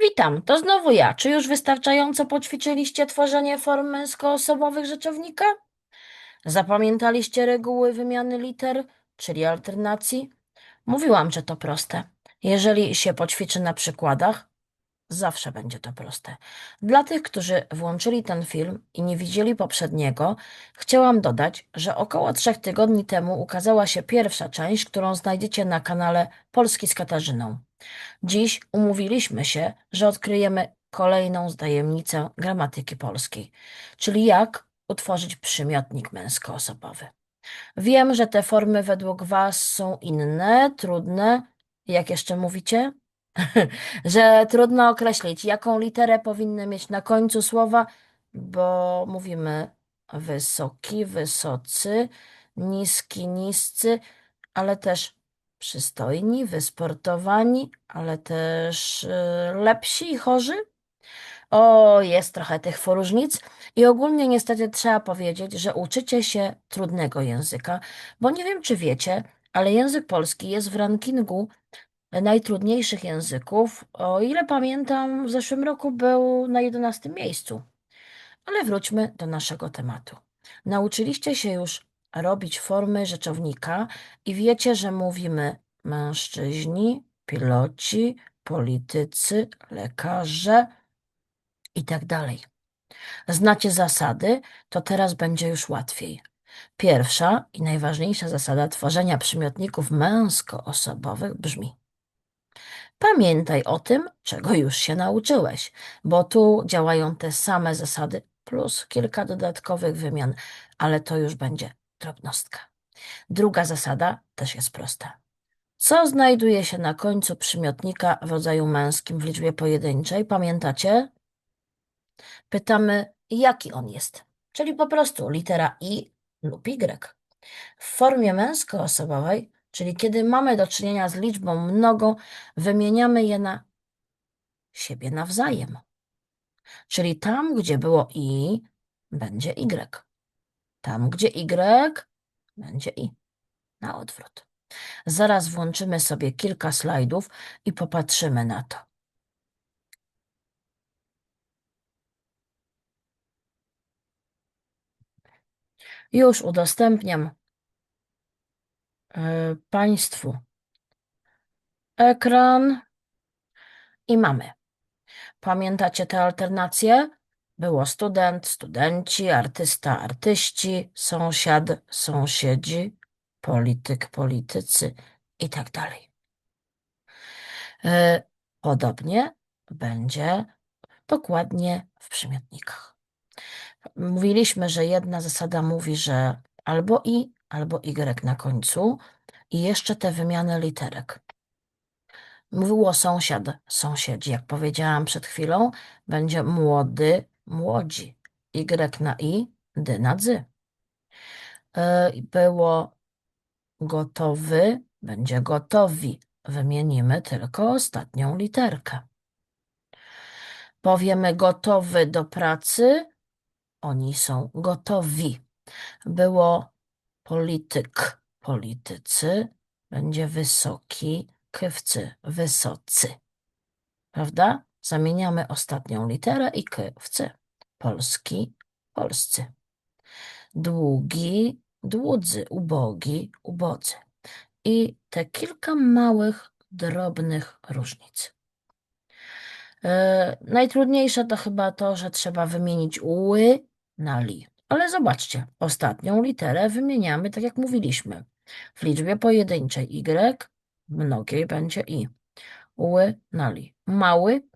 Witam, to znowu ja. Czy już wystarczająco poćwiczyliście tworzenie form męskoosobowych rzeczownika? Zapamiętaliście reguły wymiany liter, czyli alternacji? Mówiłam, że to proste. Jeżeli się poćwiczy na przykładach, zawsze będzie to proste. Dla tych, którzy włączyli ten film i nie widzieli poprzedniego, chciałam dodać, że około trzech tygodni temu ukazała się pierwsza część, którą znajdziecie na kanale Polski z Katarzyną. Dziś umówiliśmy się, że odkryjemy kolejną tajemnicę gramatyki polskiej, czyli jak utworzyć przymiotnik męskoosobowy. Wiem, że te formy według Was są inne, trudne. Jak jeszcze mówicie? że trudno określić, jaką literę powinny mieć na końcu słowa, bo mówimy wysoki, wysocy, niski, niscy, ale też przystojni, wysportowani, ale też y, lepsi i chorzy. O, jest trochę tych różnic i ogólnie niestety trzeba powiedzieć, że uczycie się trudnego języka, bo nie wiem, czy wiecie, ale język polski jest w rankingu najtrudniejszych języków. O ile pamiętam, w zeszłym roku był na 11 miejscu. Ale wróćmy do naszego tematu. Nauczyliście się już robić formy rzeczownika i wiecie, że mówimy mężczyźni, piloci, politycy, lekarze i tak dalej. Znacie zasady, to teraz będzie już łatwiej. Pierwsza i najważniejsza zasada tworzenia przymiotników męskoosobowych brzmi: Pamiętaj o tym, czego już się nauczyłeś, bo tu działają te same zasady plus kilka dodatkowych wymian, ale to już będzie drobnostka. Druga zasada też jest prosta. Co znajduje się na końcu przymiotnika w rodzaju męskim w liczbie pojedynczej? Pamiętacie? Pytamy, jaki on jest, czyli po prostu litera i lub y. W formie męskoosobowej Czyli kiedy mamy do czynienia z liczbą mnogą, wymieniamy je na siebie nawzajem. Czyli tam, gdzie było i, będzie y. Tam, gdzie y, będzie i. Na odwrót. Zaraz włączymy sobie kilka slajdów i popatrzymy na to. Już udostępniam E, państwu ekran i mamy. Pamiętacie te alternacje? Było student, studenci, artysta, artyści, sąsiad, sąsiedzi, polityk, politycy i tak dalej. E, podobnie będzie dokładnie w przymiotnikach. Mówiliśmy, że jedna zasada mówi, że albo i, albo y na końcu i jeszcze te wymiany literek. Mówiło sąsiad, sąsiedzi, jak powiedziałam przed chwilą, będzie młody, młodzi. Y na i, d na dzy. E, było gotowy, będzie gotowi. Wymienimy tylko ostatnią literkę. Powiemy gotowy do pracy, oni są gotowi. Było polityk, politycy, będzie wysoki, kywcy, wysocy. Prawda? Zamieniamy ostatnią literę i kywcy. Polski, polscy. Długi, dłudzy, ubogi, ubodzy. I te kilka małych, drobnych różnic. Yy, najtrudniejsze to chyba to, że trzeba wymienić ły na li. Ale zobaczcie, ostatnią literę wymieniamy tak jak mówiliśmy. W liczbie pojedynczej y, mnogiej będzie i. Ły na li. Mały,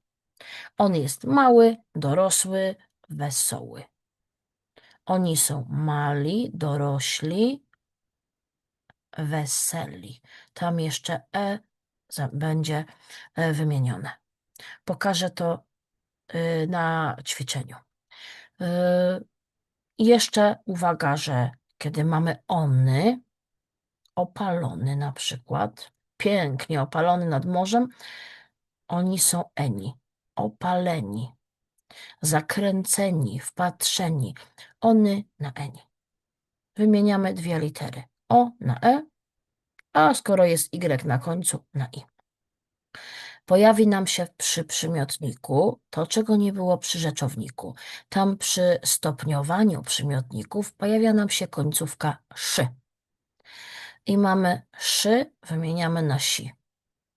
on jest mały, dorosły, wesoły. Oni są mali, dorośli, weseli. Tam jeszcze e będzie e, wymienione. Pokażę to y, na ćwiczeniu. Y, jeszcze uwaga, że kiedy mamy ony, opalony na przykład, pięknie opalony nad morzem, oni są eni, opaleni, zakręceni, wpatrzeni, ony na eni. Wymieniamy dwie litery, o na e, a skoro jest y na końcu, na i. pojawi nam się przy przymiotniku to, czego nie było przy rzeczowniku. Tam przy stopniowaniu przymiotników pojawia nam się końcówka szy. I mamy szy, wymieniamy na si.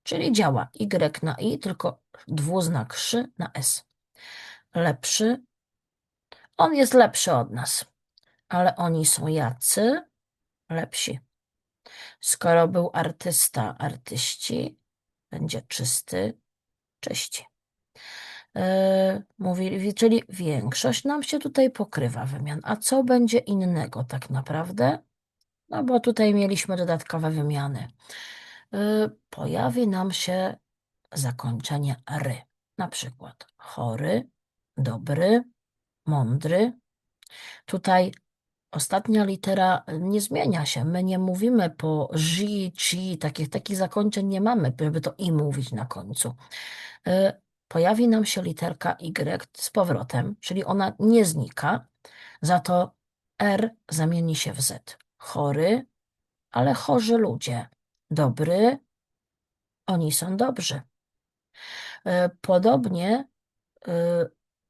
Czyli działa y na i, tylko dwuznak szy na s. Lepszy. On jest lepszy od nas, ale oni są jacy? Lepsi. Skoro był artysta, artyści, będzie czysty, czyści. Yy, mówili, czyli większość nam się tutaj pokrywa wymian. A co będzie innego tak naprawdę? No bo tutaj mieliśmy dodatkowe wymiany. Yy, pojawi nam się zakończenie ry. Na przykład chory, dobry, mądry. Tutaj Ostatnia litera nie zmienia się. My nie mówimy po ży, ci, takich, takich zakończeń nie mamy, żeby to i mówić na końcu. Y, pojawi nam się literka Y z powrotem, czyli ona nie znika, za to R zamieni się w Z. Chory, ale chorzy ludzie. Dobry, oni są dobrzy. Y, podobnie y,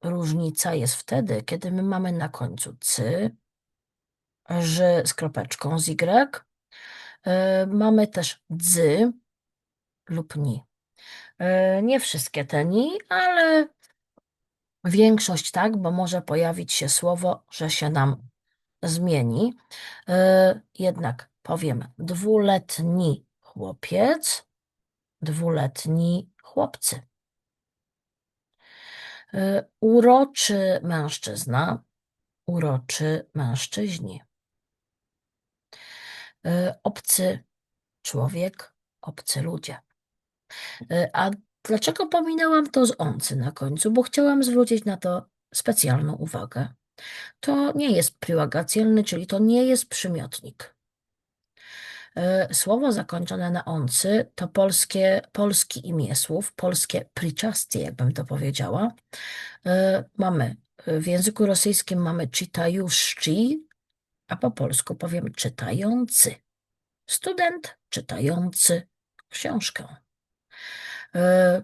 różnica jest wtedy, kiedy my mamy na końcu cy, ż z kropeczką z y. E, mamy też dzy lub ni. E, nie wszystkie te ni, ale większość tak, bo może pojawić się słowo, że się nam zmieni. E, jednak powiem dwuletni chłopiec, dwuletni chłopcy. Uroczy mężczyzna, uroczy mężczyźni. E, obcy człowiek, obcy ludzie. E, a dlaczego pominęłam to z oncy na końcu? Bo chciałam zwrócić na to specjalną uwagę. To nie jest priłagacjelny, czyli to nie jest przymiotnik. E, słowo zakończone na oncy to polskie, polski imię słów, polskie przyczastie, jakbym to powiedziała. Mamy w języku rosyjskim mamy czytajuszczy, a po polsku powiem czytający. Student czytający książkę. E,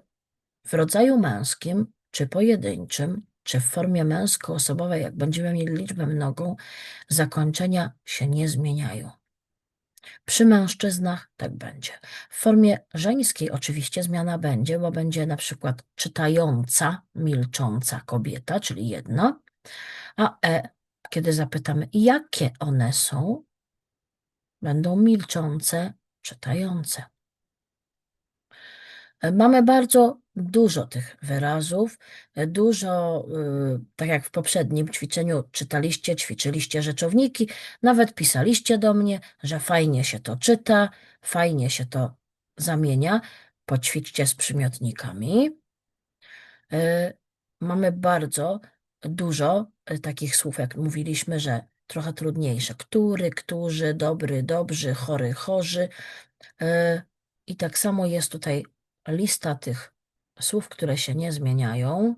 w rodzaju męskim, czy pojedynczym, czy w formie męsko-osobowej, jak będziemy mieli liczbę mnogą, zakończenia się nie zmieniają. Przy mężczyznach tak będzie. W formie żeńskiej oczywiście zmiana będzie, bo będzie na przykład czytająca, milcząca kobieta, czyli jedna, a e kiedy zapytamy, jakie one są, będą milczące, czytające. Mamy bardzo dużo tych wyrazów, dużo, y, tak jak w poprzednim ćwiczeniu czytaliście, ćwiczyliście rzeczowniki, nawet pisaliście do mnie, że fajnie się to czyta, fajnie się to zamienia. Poćwiczcie z przymiotnikami. Y, mamy bardzo dużo e, takich słów, jak mówiliśmy, że trochę trudniejsze. Który, którzy, dobry, dobrzy, chory, chorzy. E, I tak samo jest tutaj lista tych słów, które się nie zmieniają.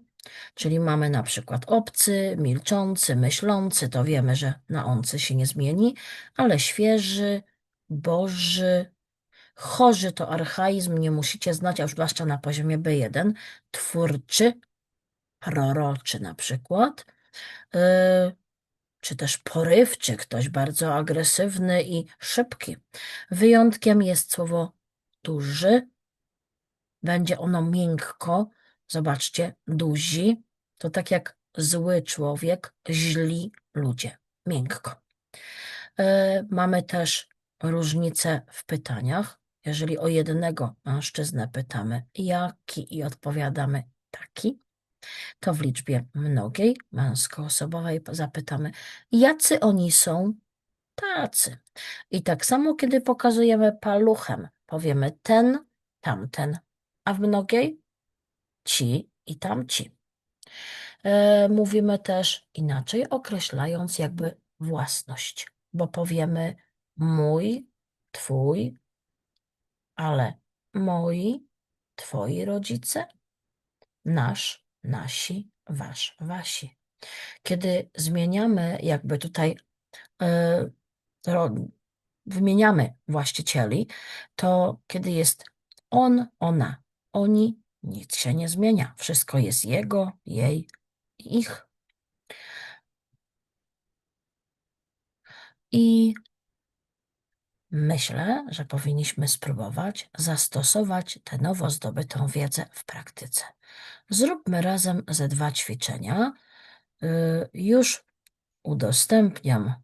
Czyli mamy na przykład obcy, milczący, myślący, to wiemy, że na oncy się nie zmieni, ale świeży, boży, chorzy to archaizm, nie musicie znać, a zwłaszcza na poziomie B1, twórczy, proroczy na przykład, y, czy też porywczy, ktoś bardzo agresywny i szybki. Wyjątkiem jest słowo duży. Będzie ono miękko. Zobaczcie, duzi to tak jak zły człowiek, źli ludzie. Miękko. Y, mamy też różnicę w pytaniach. Jeżeli o jednego mężczyznę pytamy jaki i odpowiadamy taki, to w liczbie mnogiej, męskoosobowej zapytamy, jacy oni są? Tacy. I tak samo, kiedy pokazujemy paluchem, powiemy ten, tamten, a w mnogiej ci i tamci. E, mówimy też inaczej, określając jakby własność, bo powiemy mój, twój, ale moi, twoi rodzice, nasz, nasi, wasz, wasi. Kiedy zmieniamy jakby tutaj, yy, wymieniamy właścicieli, to kiedy jest on, ona, oni, Nic się nie zmienia. Wszystko jest jego, jej, ich. I myślę, że powinniśmy spróbować zastosować tę nowo zdobytą wiedzę w praktyce. Zróbmy razem ze dwa ćwiczenia. Y, Już udostępniam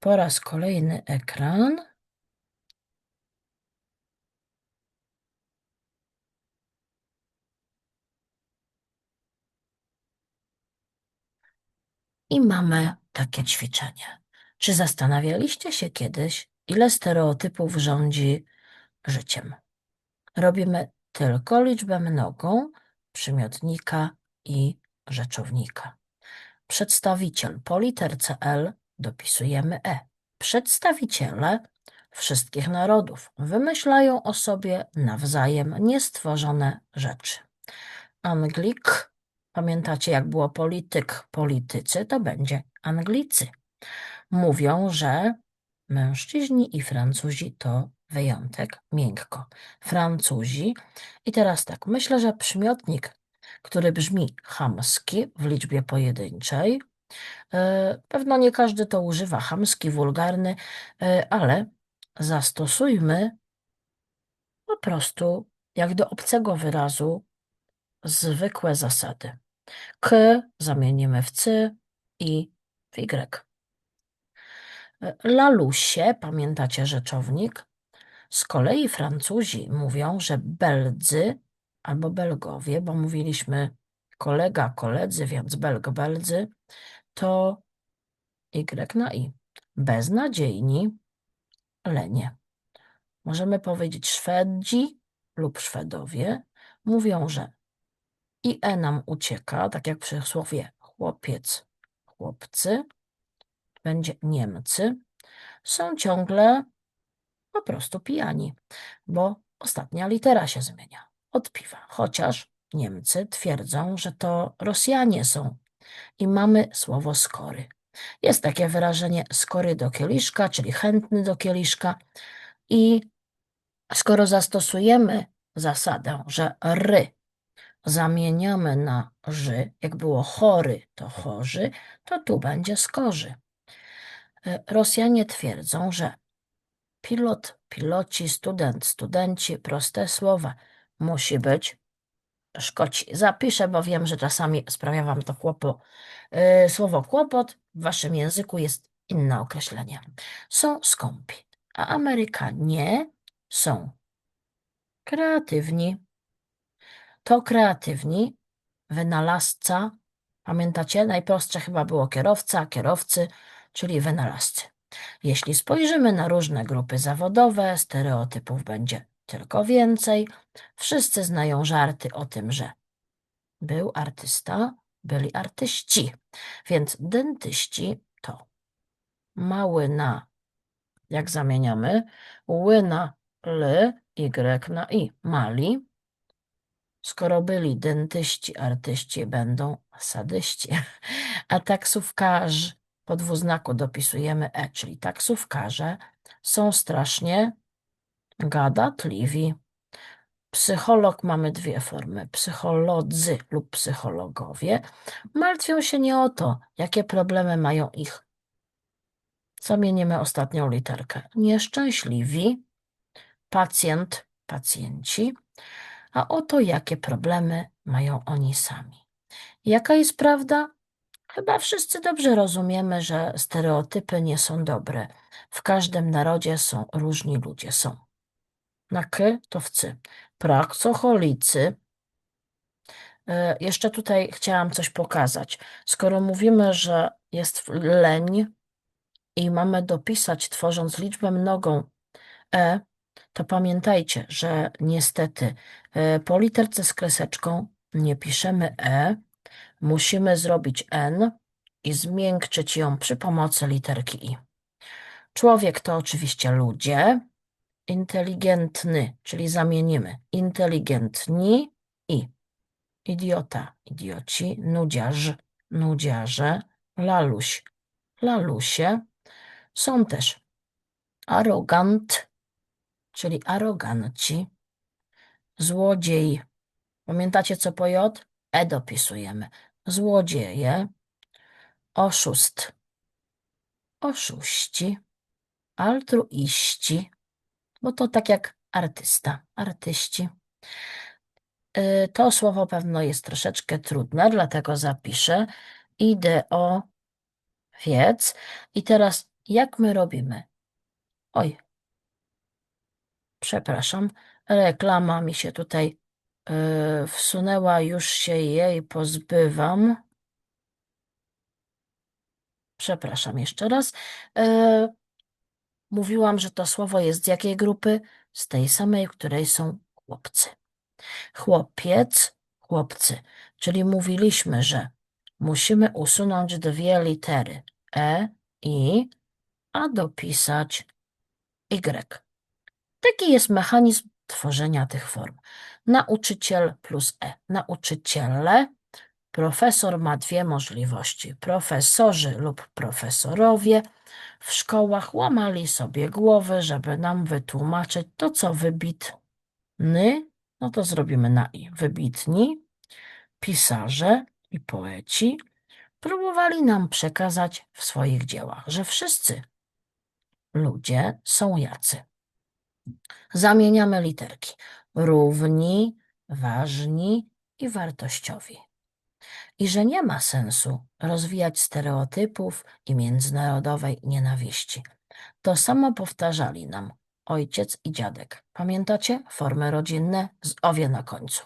po raz kolejny ekran. I mamy takie ćwiczenie. Czy zastanawialiście się kiedyś, ile stereotypów rządzi życiem? Robimy tylko liczbę mnogą przymiotnika i rzeczownika. Przedstawiciel po literce L dopisujemy E. Przedstawiciele wszystkich narodów wymyślają o sobie nawzajem niestworzone rzeczy. Anglik, pamiętacie jak było polityk, politycy, to będzie Anglicy. Mówią, że mężczyźni i Francuzi to wyjątek, miękko. Francuzi. I teraz tak, myślę, że przymiotnik, który brzmi chamski w liczbie pojedynczej, e, pewno nie każdy to używa, chamski, wulgarny, e, ale zastosujmy po prostu jak do obcego wyrazu zwykłe zasady. K zamienimy w C i w Y. Lalusie, pamiętacie rzeczownik? Z kolei Francuzi mówią, że Beldzy albo Belgowie, bo mówiliśmy kolega, koledzy, więc Belg, Beldzy, to Y na I. Beznadziejni, lenie. Możemy powiedzieć Szwedzi lub Szwedowie mówią, że i E nam ucieka, tak jak przy słowie chłopiec, chłopcy, będzie Niemcy, są ciągle po prostu pijani, bo ostatnia litera się zmienia od piwa. Chociaż Niemcy twierdzą, że to Rosjanie są i mamy słowo skory. Jest takie wyrażenie skory do kieliszka, czyli chętny do kieliszka i skoro zastosujemy zasadę, że ry zamieniamy na ży, jak było chory, to chorzy, to tu będzie skorzy. E, Rosjanie twierdzą, że pilot, piloci, student, studenci, proste słowa musi być. Szkoci zapiszę, bo wiem, że czasami sprawia Wam to kłopot. E, Słowo kłopot w Waszym języku jest inne określenie. Są skąpi, a Amerykanie są kreatywni. To kreatywni, wynalazca. Pamiętacie? Najprostsze chyba było kierowca, kierowcy, czyli wynalazcy. Jeśli spojrzymy na różne grupy zawodowe, stereotypów będzie tylko więcej. Wszyscy znają żarty o tym, że był artysta, byli artyści. Więc dentyści to mały na, jak zamieniamy, ły na l, y na i, mali. Skoro byli dentyści, artyści, będą sadyści. A taksówkarz po dwuznaku dopisujemy e, czyli taksówkarze są strasznie gadatliwi. Psycholog mamy dwie formy, psycholodzy lub psychologowie. Martwią się nie o to, jakie problemy mają ich. Zamienimy ostatnią literkę. Nieszczęśliwi, pacjent, pacjenci, a o to, jakie problemy mają oni sami. Jaka jest prawda? Chyba wszyscy dobrze rozumiemy, że stereotypy nie są dobre. W każdym narodzie są różni ludzie. Są. Na k to w cy. Praksocholicy. E, Jeszcze tutaj chciałam coś pokazać. Skoro mówimy, że jest leń i mamy dopisać, tworząc liczbę mnogą e, to pamiętajcie, że niestety e, po literce z kreseczką nie piszemy e, musimy zrobić n i zmiękczyć ją przy pomocy literki i. Człowiek to oczywiście ludzie, inteligentny, czyli zamienimy inteligentni i idiota, idioci, nudziarz, nudziarze, laluś, lalusie. Są też arogant, czyli aroganci, złodziej, Pamiętacie co po J? E dopisujemy. Złodzieje, oszust, oszuści, altruiści, bo to tak jak artysta, artyści. Y, To słowo pewno jest troszeczkę trudne, dlatego zapiszę ideowiec. I teraz jak my robimy? Oj, przepraszam, reklama mi się tutaj y, wsunęła, już się jej pozbywam. Przepraszam jeszcze raz. Y, Mówiłam, że to słowo jest z jakiej grupy? Z tej samej, której są chłopcy. Chłopiec, chłopcy. Czyli mówiliśmy, że musimy usunąć dwie litery E, I, a dopisać Y. Taki jest mechanizm tworzenia tych form. Nauczyciel plus E. Nauczyciele. Profesor ma dwie możliwości. Profesorzy lub profesorowie w szkołach łamali sobie głowy, żeby nam wytłumaczyć to, co wybitny, no to zrobimy na i. Wybitni pisarze i poeci próbowali nam przekazać w swoich dziełach, że wszyscy ludzie są jacy. Zamieniamy literki. Równi, ważni i wartościowi. I że nie ma sensu rozwijać stereotypów i międzynarodowej nienawiści. To samo powtarzali nam ojciec i dziadek. Pamiętacie? Formy rodzinne z owie na końcu.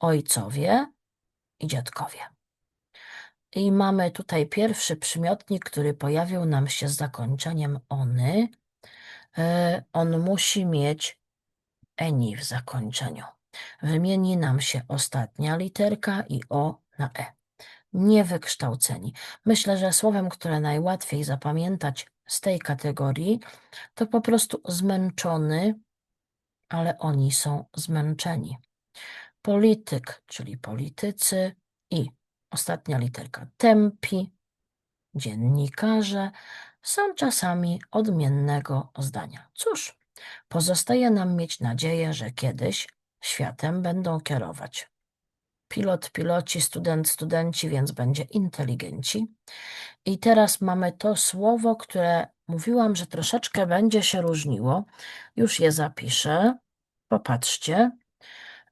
Ojcowie i dziadkowie. I mamy tutaj pierwszy przymiotnik, który pojawił nam się z zakończeniem ony. On musi mieć eni w zakończeniu. Wymieni nam się ostatnia literka i o na e. Niewykształceni. Myślę, że słowem, które najłatwiej zapamiętać z tej kategorii, to po prostu zmęczony, ale oni są zmęczeni. Polityk, czyli politycy i ostatnia literka tempi, dziennikarze są czasami odmiennego zdania. Cóż, pozostaje nam mieć nadzieję, że kiedyś światem będą kierować pilot, piloci, student, studenci, więc będzie inteligenci. I teraz mamy to słowo, które mówiłam, że troszeczkę będzie się różniło. Już je zapiszę. Popatrzcie.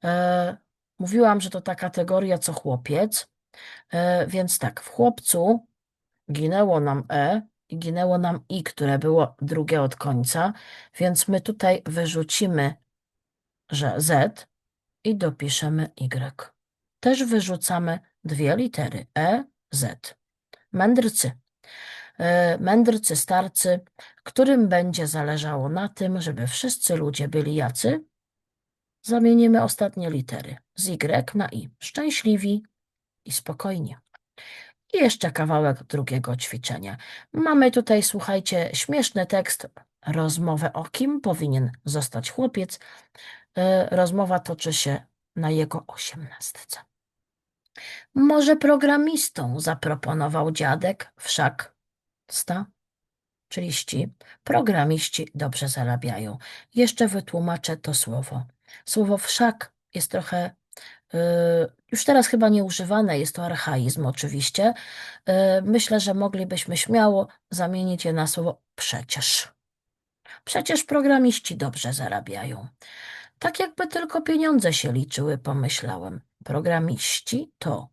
E, mówiłam, że to ta kategoria co chłopiec. E, więc tak, w chłopcu ginęło nam E ginęło nam I, które było drugie od końca, więc my tutaj wyrzucimy, że Z i dopiszemy Y. Też wyrzucamy dwie litery E, Z. Mędrcy. E, Mędrcy starcy, którym będzie zależało na tym, żeby wszyscy ludzie byli jacy? Zamienimy ostatnie litery z Y na I. Szczęśliwi i spokojni. I jeszcze kawałek drugiego ćwiczenia. Mamy tutaj, słuchajcie, śmieszny tekst, rozmowę o kim powinien zostać chłopiec. E, Rozmowa toczy się na jego osiemnastce. Może programistą zaproponował dziadek, wszak sta, czyli ści. Programiści dobrze zarabiają. Jeszcze wytłumaczę to słowo. Słowo wszak jest trochę Już teraz chyba nieużywane, jest to archaizm oczywiście. Yy, Myślę, że moglibyśmy śmiało zamienić je na słowo przecież. Przecież programiści dobrze zarabiają. Tak jakby tylko pieniądze się liczyły, pomyślałem. Programiści to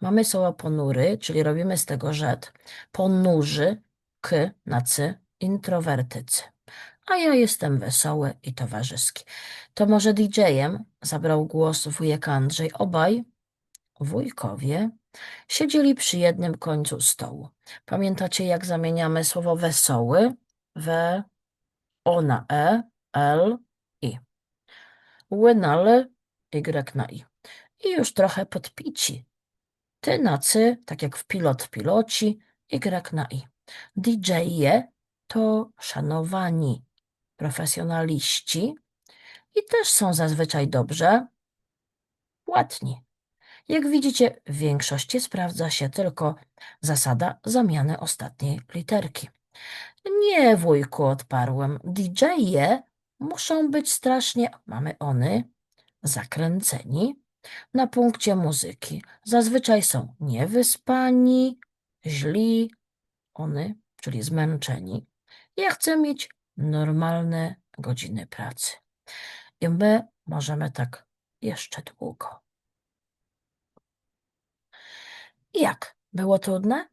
mamy słowo ponury, czyli robimy z tego rzet. Ponurzy, k na cy, introwertycy. A ja jestem wesoły i towarzyski. To może DJ-em zabrał głos wujek Andrzej. Obaj wujkowie siedzieli przy jednym końcu stołu. Pamiętacie, jak zamieniamy słowo wesoły w o na e, l, i. Łynale, y na i. I już trochę podpici. Ty na cy, tak jak w pilot piloci, y na i. DJ-je to szanowani profesjonaliści i też są zazwyczaj dobrze płatni. Jak widzicie, w większości sprawdza się tylko zasada zamiany ostatniej literki. Nie, wujku, odparłem. DJ-je muszą być strasznie, mamy ony, zakręceni, Na punkcie muzyki zazwyczaj są niewyspani, źli, one, czyli zmęczeni. Ja chcę mieć normalne godziny pracy. I my możemy tak jeszcze długo. Jak? Było trudne?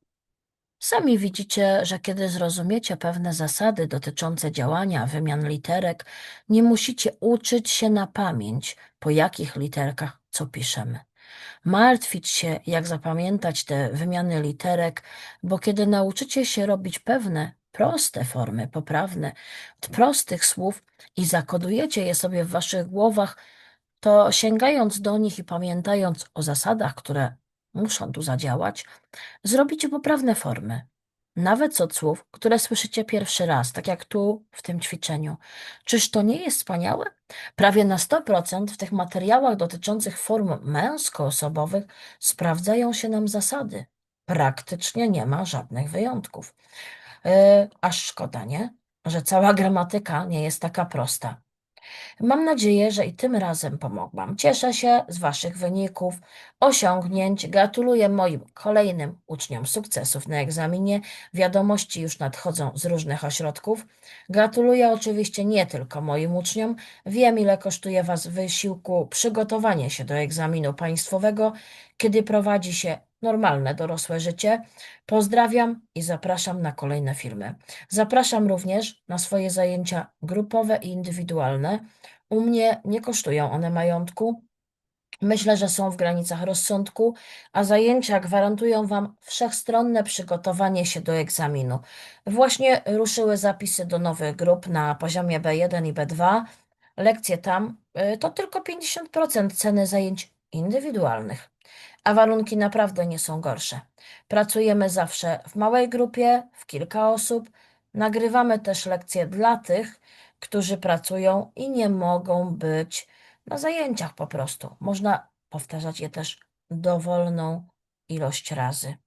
Sami widzicie, że kiedy zrozumiecie pewne zasady dotyczące działania wymian literek, nie musicie uczyć się na pamięć, po jakich literkach co piszemy. Martwić się, jak zapamiętać te wymiany literek, bo kiedy nauczycie się robić pewne, proste formy poprawne od prostych słów i zakodujecie je sobie w waszych głowach, to sięgając do nich i pamiętając o zasadach, które muszą tu zadziałać, zrobicie poprawne formy. Nawet od słów, które słyszycie pierwszy raz, tak jak tu w tym ćwiczeniu. Czyż to nie jest wspaniałe? Prawie na 100% w tych materiałach dotyczących form męskoosobowych sprawdzają się nam zasady. Praktycznie nie ma żadnych wyjątków. Yy, aż szkoda, nie? Że cała gramatyka nie jest taka prosta. Mam nadzieję, że i tym razem pomogłam. Cieszę się z Waszych wyników, osiągnięć. Gratuluję moim kolejnym uczniom sukcesów na egzaminie. Wiadomości już nadchodzą z różnych ośrodków. Gratuluję oczywiście nie tylko moim uczniom. Wiem, ile kosztuje Was wysiłku przygotowanie się do egzaminu państwowego, kiedy prowadzi się normalne dorosłe życie. Pozdrawiam i zapraszam na kolejne filmy. Zapraszam również na swoje zajęcia grupowe i indywidualne. U mnie nie kosztują one majątku. Myślę, że są w granicach rozsądku, a zajęcia gwarantują Wam wszechstronne przygotowanie się do egzaminu. Właśnie ruszyły zapisy do nowych grup na poziomie B1 i B2. Lekcje tam y, to tylko 50% ceny zajęć indywidualnych, a warunki naprawdę nie są gorsze. Pracujemy zawsze w małej grupie, w kilka osób. Nagrywamy też lekcje dla tych, którzy pracują i nie mogą być na zajęciach po prostu. Można powtarzać je też dowolną ilość razy.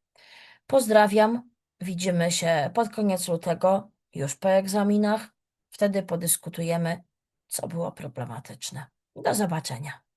Pozdrawiam. Widzimy się pod koniec lutego, już po egzaminach. Wtedy podyskutujemy, co było problematyczne. Do zobaczenia.